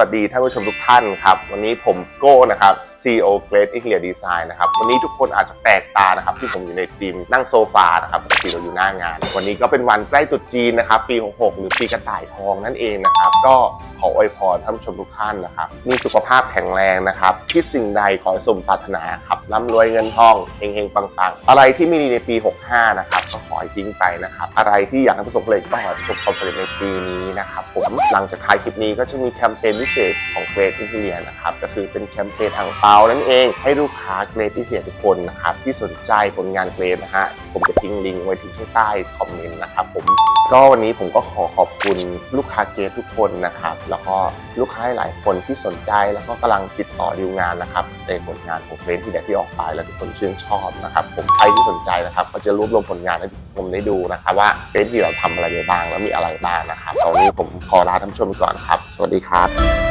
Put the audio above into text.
วัสดีท่านผู้ชมทุกท่านครับ วันนี้ผมโก้นะครับ CEO Great Interior Design นะครับ วันนี้ทุกคนอาจจะแปลกตานะครับ ที่ผมอยู่ในทีมนั่งโซฟานะครับปกติเราอยู่หน้างาน วันนี้ก็เป็นวันใกล้ตรุษจีนนะครับ ปี 66 หรือปีกระต่ายทองนั่นเองนะครับ ก็ขออวยพรท่านผู้ชมทุกท่านนะครับมีสุขภาพแข็งแรงนะครับคิดสิ่งใดขอสมปรารถนาครับร่ำรวยเงินทองเฮงๆปังๆ อะไรที่ไม่ดีในปี 65 นะครับก็ขอให้ทิ้งไปนะครับ อะไรที่อยากให้ประสบความสำเร็จก็ขอให้ประสบความสำเร็จในปีนี้นะครับผมหลังจากท้ายคลิปนี้ก็จะมีแคมเปญพิเศษของเกรดอินเทียนะครับก็คือเป็นแคมเปญอ่างเปานั่นเอง ให้ลูกค้าเกรดอินเทียทุกคนนะครับที่สนใจผลงานเกรดนะฮะผมจะทิ้งลิงก์ไว้ที่ข้างใต้คอมเมนต์นะครับผมก็วันนี้ผมก็ขอขอบคุณลูกค้าเกตทุกคนนะครับแล้วก็ลูกค้าหลายคนที่สนใจแล้วก็กำลังติดต่อดีลงานนะครับในผลงานของเฟรนที่แดกที่ออกไปแล้วทุกคนชื่นชอบนะครับผมใครที่สนใจนะครับก็จะรวบรวมผลงานให้ผมได้ดูนะครับว่าเฟรนที่เราทำอะไรไปบ้างแล้วมีอะไรบ้างนะครับตอนนี้ผมขอลาท่านผู้ชมไปก่อนครับ สวัสดีครับ